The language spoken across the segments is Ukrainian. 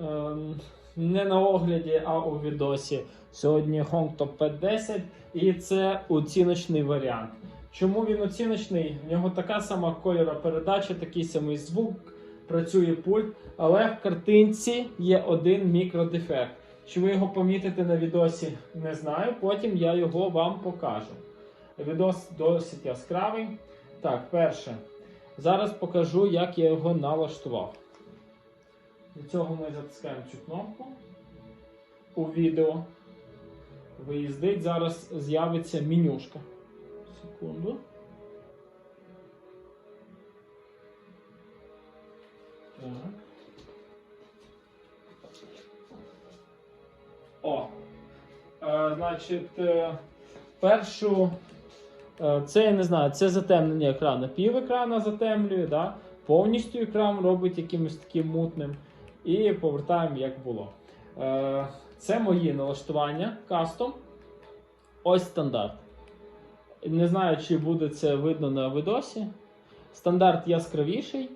ем, не на огляді, а у відосі. Сьогодні Hongtop P10 і це оціночний варіант. Чому він оціночний? В нього така сама кольоропередача, такий самий звук, працює пульт, але в картинці є один мікродефект. Чи ви його помітите на відосі, не знаю. Потім я його вам покажу. Відос досить яскравий. Так, перше. Зараз покажу, як я його налаштував. Для цього ми затискаємо цю кнопку у відео. Виїздить, зараз з'явиться менюшка. Секунду. Так. О! Е, значить, е, першу. е, Це я не знаю, це затемнення екрану. Пів екрана затемлює, да? повністю екран робить якимось таким мутним. І повертаємо, як було. Е, Це мої налаштування кастом. Ось стандарт. Не знаю, чи буде це видно на видосі. Стандарт яскравіший.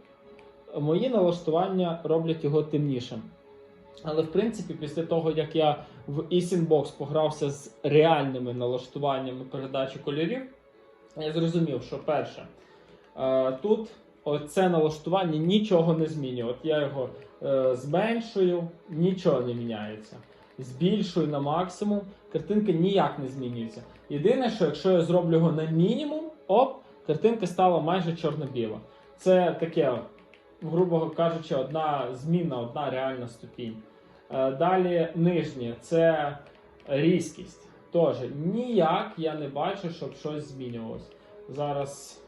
Мої налаштування роблять його темнішим. Але в принципі, після того, як я в eSynbox погрався з реальними налаштуваннями передачі кольорів, я зрозумів, що перше, е, тут оце налаштування нічого не змінює. От я його е, зменшую, нічого не міняється. Збільшую на максимум, картинка ніяк не змінюється. Єдине, що якщо я зроблю його на мінімум, оп, картинка стала майже чорно-біла. Це таке, грубо кажучи, одна зміна, одна реальна ступінь. Е, Далі нижнє це різкість. Тож ніяк я не бачу, щоб щось змінювалось. Зараз,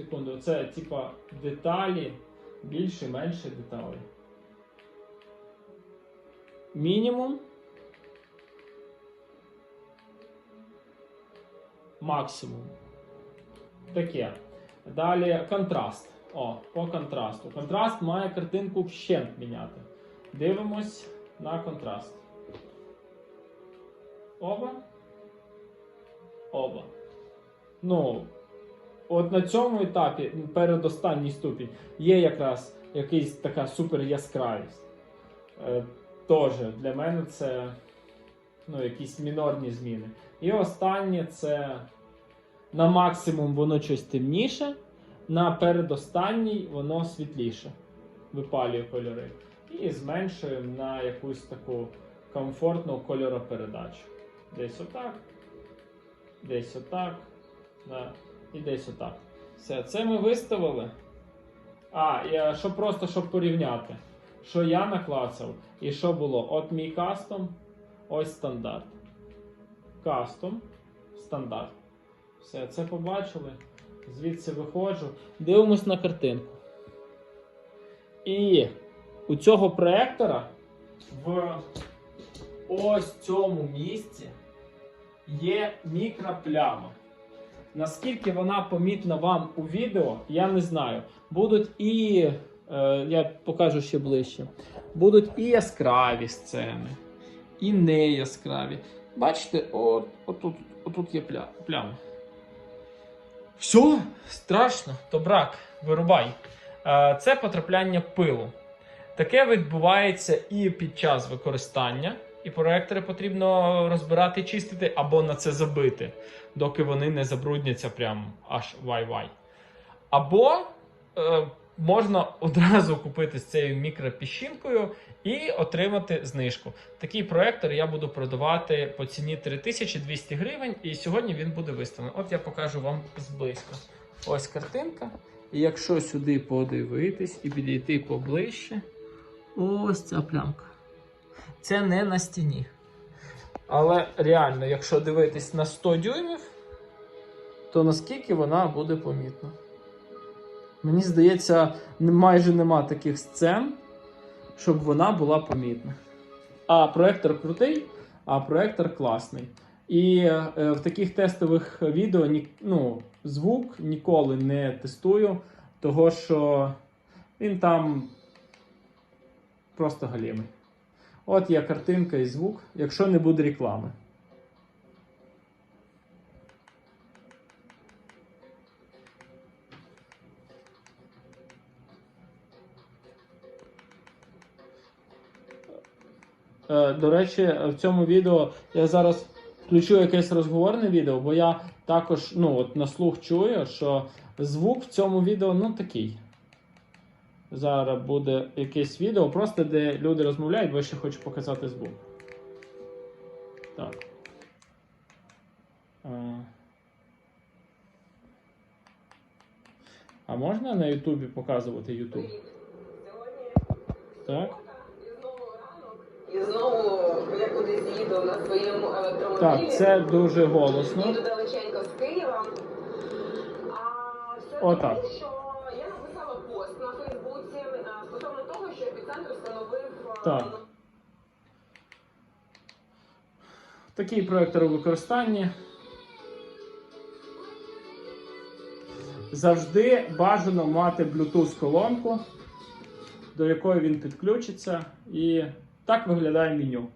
секунду, це типа деталі, більше, менше деталей. Мінімум. Максимум. Таке. Далі контраст. О, по контрасту. Контраст має картинку вщент міняти. Дивимось на контраст. Оба. Оба. Ну, от на цьому етапі, передостанній ступінь, є якраз якась така супер яскравість. Е, Тож для мене це ну, якісь мінорні зміни. І останнє це на максимум воно щось темніше, на передостанній воно світліше. Випалює кольори. І зменшуємо на якусь таку комфортну кольоропередачу. Десь отак, десь отак, да, і десь отак. Все, це ми виставили. А, е, що просто щоб порівняти, що я наклацав і що було. От мій кастом, ось стандарт. Кастом, стандарт. Все, це побачили. Звідси виходжу. Дивимось на картинку. І у цього проектора в ось цьому місці є мікропляма. Наскільки вона помітна вам у відео, я не знаю. Будуть і, е, я покажу ще ближче, будуть і яскраві сцени, і не яскраві. Бачите, от, отут, отут є пля, пляма. Все, страшно, то брак, вирубай. Е, Це потрапляння пилу. Таке відбувається і під час використання, і проектори потрібно розбирати чистити або на це забити, доки вони не забрудняться прям аж вай-вай. Або е, можна одразу купити з цією мікропіщинкою і отримати знижку. Такий проектор я буду продавати по ціні 3200 гривень, і сьогодні він буде виставлений. От я покажу вам зблизька. Ось картинка. І якщо сюди подивитись і підійти поближче, ось ця плямка. Це не на стіні. Але реально, якщо дивитись на 100 дюймів, то наскільки вона буде помітна? Мені здається, майже нема таких сцен, щоб вона була помітна. А проектор крутий, а проектор класний. І е, в таких тестових відео ні, ну, звук ніколи не тестую, того що він там просто галімий. От є картинка і звук, якщо не буде реклами. Е, До речі, в цьому відео я зараз включу якесь розговорне відео, бо я також ну, от на слух чую, що звук в цьому відео ну такий. Зараз буде якесь відео, просто де люди розмовляють, бо я ще хочу показати звук. Так. Е. А можна на Ютубі показувати Ютуб? Так. І знову я кудись їду на своєму електромобілі. Так, це дуже голосно. Їду далеченько з Києва. А все Отак. що я написала пост на Фейсбуці е, стосовно того, що епіцентр встановив е, Так. Такий проектор у використанні. Завжди бажано мати Bluetooth колонку, до якої він підключиться. І так виглядає меню.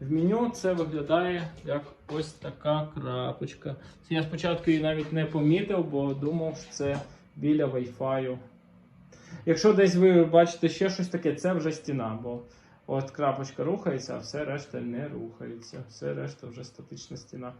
В меню це виглядає як ось така крапочка. Це я спочатку її навіть не помітив, бо думав, що це біля Wi-Fi. Якщо десь ви бачите ще щось таке, це вже стіна, бо от крапочка рухається, а все решта не рухається. Все решта вже статична стіна.